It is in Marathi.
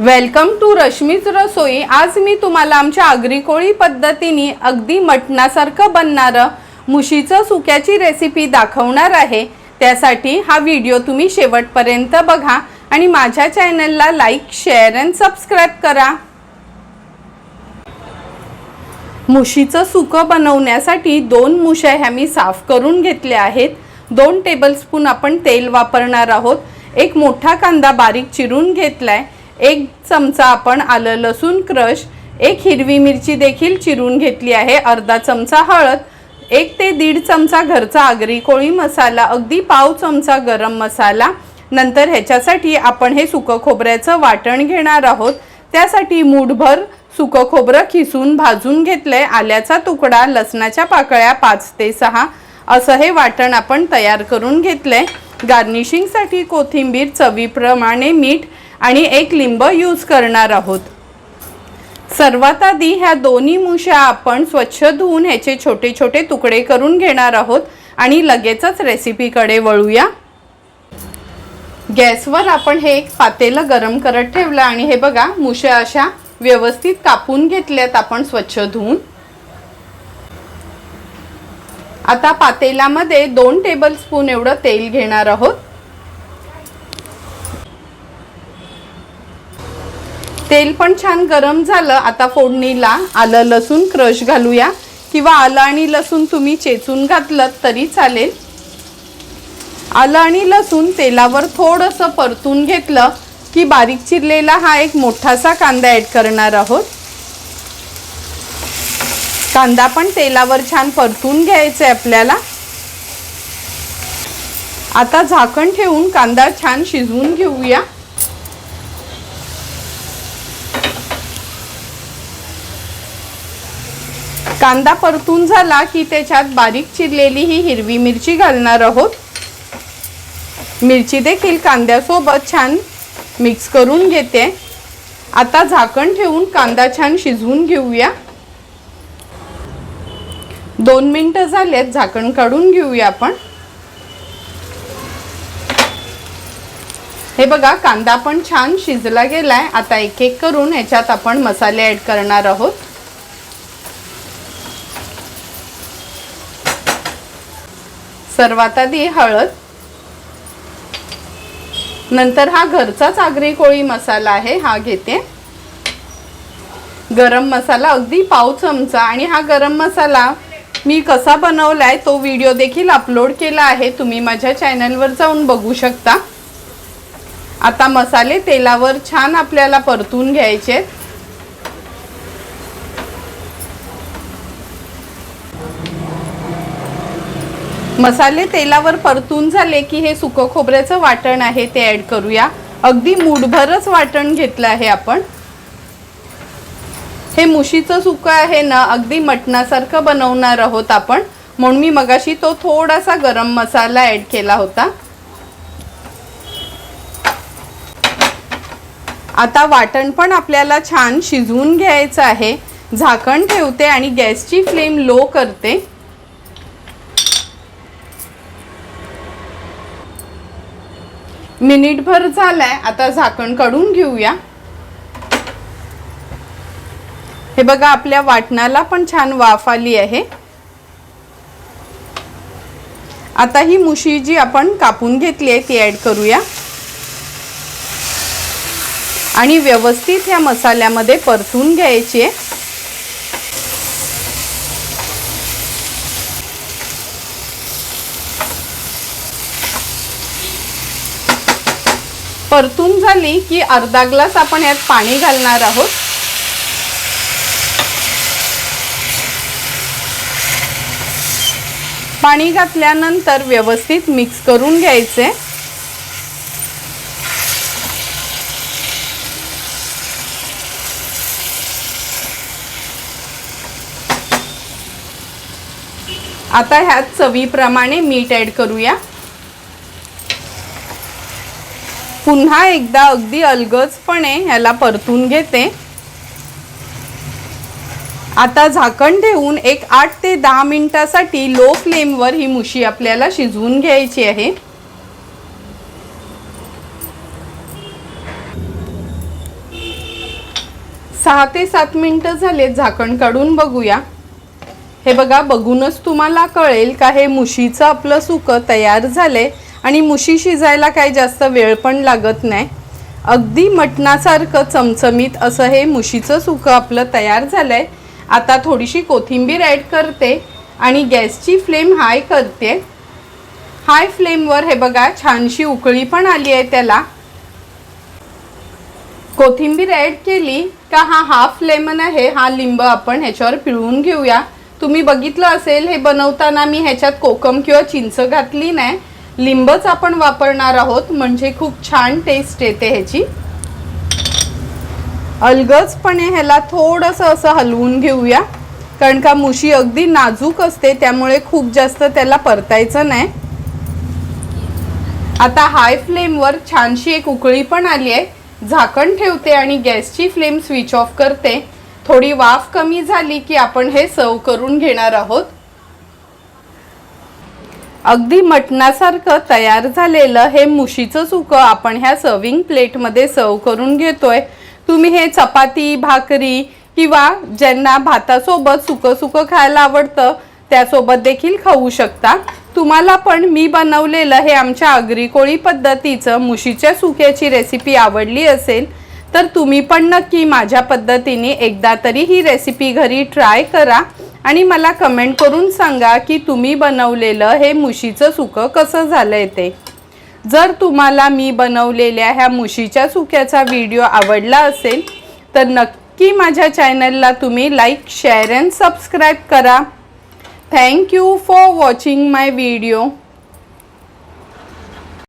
वेलकम टू रश्मीच रसोई आज मी तुम्हाला आमच्या आगरी कोळी पद्धतीने अगदी मटणासारखं बनणारं मुशीचं सुक्याची रेसिपी दाखवणार आहे. त्यासाठी हा व्हिडिओ तुम्ही शेवटपर्यंत बघा आणि माझ्या चॅनलला लाईक शेअर अँड सबस्क्राईब करा. मुशीचं सुकं बनवण्यासाठी दोन मुश्या ह्या मी साफ करून घेतल्या आहेत. दोन टेबलस्पून आपण तेल वापरणार आहोत. एक मोठा कांदा बारीक चिरून घेतलाय. एक चमचा आपण आलं लसूण क्रश एक हिरवी मिरची देखील चिरून घेतली आहे अर्धा चमचा हळद एक ते दीड चमचा घरचा आगरी कोळी मसाला अगदी पाव चमचा गरम मसाला. नंतर ह्याच्यासाठी आपण हे सुकं खोबऱ्याचं वाटण घेणार आहोत. त्यासाठी मूठभर सुकं खोबरं खिसून भाजून घेतलंय. आल्याचा तुकडा लसणाच्या पाकळ्या पाच ते सहा. असं हे वाटण आपण तयार करून घेतलंय. गार्निशिंगसाठी कोथिंबीर चवीप्रमाणे मीठ आणि एक लिंब यूज करणार आहोत. सर्वात आधी ह्या दोन्ही मुश्या आपण स्वच्छ धुवून ह्याचे छोटे छोटे तुकडे करून घेणार आहोत आणि लगेचच रेसिपीकडे वळूया. गॅसवर आपण हे एक पातेलं गरम करत ठेवलं आणि हे बघा मुश्या अशा व्यवस्थित कापून घेतल्यात आपण स्वच्छ धुवून. आता पातेल्यामध्ये दोन टेबल स्पून एवढं तेल घेणार आहोत. तेल पण छान गरम झालं. आता फोडणीला आलं लसूण क्रश घालूया. किंवा आलं आणि लसूण तुम्ही चेचून घातलं तरी चालेल. आलं आणि लसूण तेलावर थोडंसं परतून घेतलं की बारीक चिरलेला हा एक मोठासा कांदा ॲड करणार आहोत. कांदा पण तेलावर छान परतून घ्यायचा आहे आपल्याला. आता झाकण ठेवून कांदा छान शिजवून घेऊया. कांदा परतून झाला की त्याच्यात बारीक चिरलेली ही हिरवी मिरची घालणार आहोत. मिरची देखील कांद्यासोबत छान मिक्स करून घेते. आता झाकण ठेवून कांदा छान शिजवून घेऊया. दोन मिनटं झालेत झाकण काढून घेऊया आपण. हे बघा कांदा पण छान शिजला गेलाय. आता एक एक करून ह्याच्यात आपण मसाले ऍड करणार आहोत. सर्वात आधी हळद नंतर हा घरचाच आगरी कोळी मसाला आहे हा घेते. गरम मसाला अगदी पाव चमचा. आणि हा गरम मसाला मी कसा बनवलाय तो व्हिडिओ देखील अपलोड केला आहे. तुम्ही माझ्या चॅनलवर जाऊन बघू शकता. आता मसाले तेलावर छान आपल्याला परतून घ्यायचे मसाले तेलावर परतून झाले की हे सुकं खोबऱ्याचं वाटण आहे ते ऍड करूया. अगदी मूठभरच वाटण घेतलं आहे आपण. हे मुशीचं सुकं आहे ना अगदी मटणासारखं बनवणार आहोत आपण. म्हणून मी मगाशी तो थोडासा गरम मसाला ऍड केला होता. आता वाटण पण आपल्याला छान शिजवून घ्यायचं आहे. झाकण ठेवते आणि गॅसची फ्लेम लो करते. मिनिटभर झालाय. आता झाकण काढून घेऊया. हे बघा आपल्या वाटणाला पण छान वाफ आली आहे. आता ही मुशी जी आपण कापून घेतली आहे ती ऍड करूया. आणि व्यवस्थित ह्या मसाल्यामध्ये परतून घ्यायची आहे. परतून झाली की अर्धा ग्लास आपण यात पाणी घालणार आहोत. पाणी घातल्यानंतर व्यवस्थित मिक्स करून घ्यायचे. आता ह्यात चवीप्रमाणे मीठ ऍड करूया. पुन्हा एकदा अगदी अलगजपणे ह्याला परतून घेते. आता झाकण ठेवून एक आठ ते दहा मिनिटासाठी लो फ्लेमवर ही मुशी आपल्याला शिजवून घ्यायची आहे. सहा ते सात मिनटं झाले झाकण काढून बघूया. हे बघा बघूनच तुम्हाला कळेल का हे मुशीचं आपलं सुकं तयार झालंय. आणि मुशी शिजायला काही जास्त वेळ पण लागत नाही. अगदी मटणासारखं चमचमीत असं हे मुशीचं सुकं आपलं तयार झालं आहे आता थोडीशी कोथिंबीर ॲड करते आणि गॅसची फ्लेम हाय करते. हाय फ्लेमवर हे बघा छानशी उकळी पण आली आहे त्याला. कोथिंबीर ॲड केली का हा हाफ लेमन आहे हा लिंब आपण ह्याच्यावर पिळून घेऊया. तुम्ही बघितलं असेल हे बनवताना मी ह्याच्यात कोकम किंवा चिंच घातली नाही. लिंबच आपण वापरणार आहोत म्हणजे खूप छान टेस्ट येते ह्याची. अलगजपणे ह्याला थोडंसं असं हलवून घेऊया कारण का मुशी अगदी नाजूक असते त्यामुळे खूप जास्त त्याला परतायचं नाही. आता हाय फ्लेमवर छानशी एक उकळी पण आली आहे. झाकण ठेवते आणि गॅसची फ्लेम स्विच ऑफ करते. थोडी वाफ कमी झाली की आपण हे सर्व करून घेणार आहोत. अगदी मटणासारखं तयार झालेलं हे मुशीचं सुकं आपण ह्या सर्विंग प्लेटमध्ये सर्व करून घेतोय. तुम्ही हे चपाती भाकरी किंवा ज्यांना भातासोबत सुकं सुकं खायला आवडतं त्यासोबत देखील खाऊ शकता. तुम्हाला पण मी बनवलेलं हे आमच्या आगरी कोळी पद्धतीचं मुशीच्या सुक्याची रेसिपी आवडली असेल तर तुम्ही पण नक्की माझ्या पद्धतीने एकदा तरी ही रेसिपी घरी ट्राय करा. आणि मला कमेंट करून सांगा की तुम्ही बनवलेलं हे मुशीचं सुकं कसं झालं आहे ते. जर तुम्हाला मी बनवलेल्या ह्या मुशीच्या सुक्याचा व्हिडिओ आवडला असेल तर नक्की माझ्या चॅनलला तुम्ही लाईक शेअर अँड सबस्क्राईब करा. Thank you for watching my video